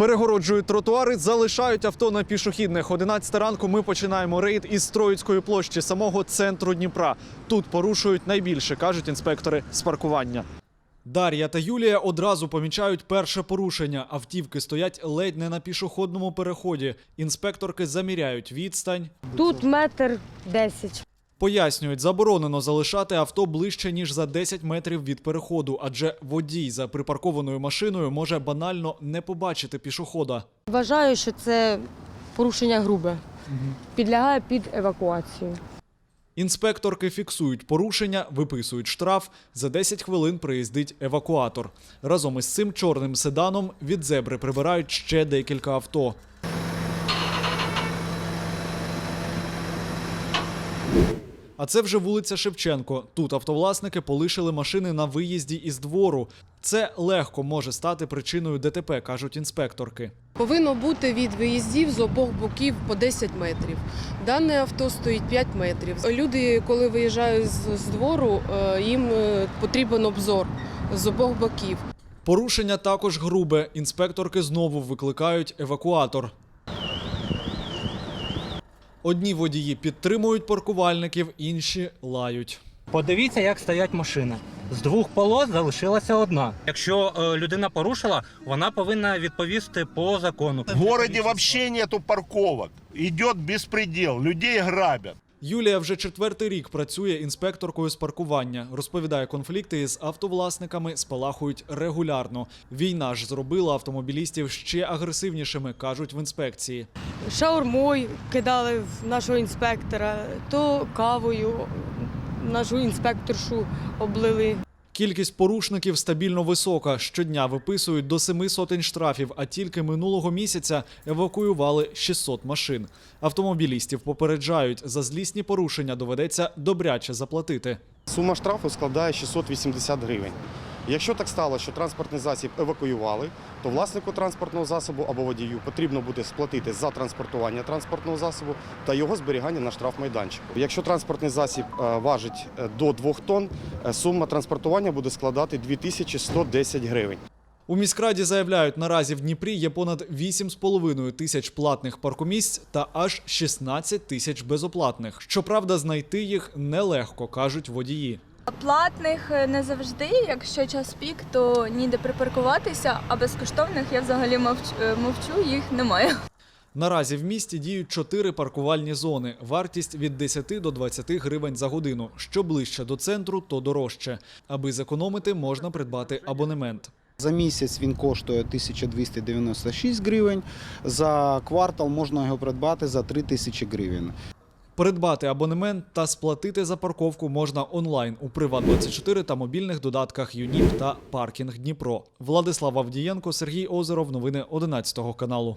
Перегороджують тротуари, залишають авто на пішохідних. 11 ранку ми починаємо рейд із Троїцької площі, самого центру Дніпра. Тут порушують найбільше, кажуть інспектори з паркування. Дар'я та Юлія одразу помічають перше порушення. Автівки стоять ледь не на пішохідному переході. Інспекторки заміряють відстань. Тут метр десять. Пояснюють, заборонено залишати авто ближче ніж за 10 метрів від переходу, адже водій за припаркованою машиною може банально не побачити пішохода. Вважаю, що це порушення грубе. Підлягає під евакуацію. Інспекторки фіксують порушення, виписують штраф. За 10 хвилин приїздить евакуатор. Разом із цим чорним седаном від зебри прибирають ще декілька авто. А це вже вулиця Шевченко. Тут автовласники полишили машини на виїзді із двору. Це легко може стати причиною ДТП, кажуть інспекторки. Повинно бути від виїздів з обох боків по 10 метрів. Дане авто стоїть 5 метрів. Люди, коли виїжджають з, двору, е, їм е, потрібен обзор з обох боків. Порушення також грубе. Інспекторки знову викликають евакуатор. Одні водії підтримують паркувальників, інші лають. Подивіться, як стоять машини. З двох полос залишилася одна. Якщо е, людина порушила, вона повинна відповісти по закону. В городе вообще нету парковок. Идет беспредел, людей грабят. Юлія вже четвертий рік працює інспекторкою з паркування. Розповідає, конфлікти із автовласниками спалахують регулярно. Війна ж зробила автомобілістів ще агресивнішими, кажуть в інспекції. Шаурмою кидали в нашого інспектора, то кавою нашу інспекторшу облили. Кількість порушників стабільно висока. Щодня виписують до семи сотень штрафів, а тільки минулого місяця евакуювали 600 машин. Автомобілістів попереджають, за злісні порушення доведеться добряче заплатити. Сума штрафу складає 680 гривень. Якщо так стало, що транспортний засіб евакуювали, то власнику транспортного засобу або водію потрібно буде сплатити за транспортування транспортного засобу та його зберігання на штрафмайданчику. Якщо транспортний засіб е, важить е, до 2 тонн, е, сума транспортування буде складати 2110 гривень. У міськраді заявляють, наразі в Дніпрі є понад 8,5 тисяч платних паркомісць та аж 16 тисяч безоплатних. Щоправда, знайти їх нелегко, кажуть водії. Платних е, не завжди, якщо час пік, то ніде припаркуватися, а безкоштовних я взагалі мовчу, е, мовчу, їх немає. Наразі в місті діють чотири паркувальні зони. Вартість від 10 до 20 гривень за годину. Що ближче до центру, то дорожче. Аби зекономити, можна придбати абонемент. За місяць він коштує 1296 гривень. За квартал можна його придбати за 3000 гривень. Придбати абонемент та сплатити за парковку можна онлайн у Приват24 та мобільних додатках ЮНІП та Паркінг Дніпро. Владислав Авдієнко, Сергій Озеров. Новини 11 каналу.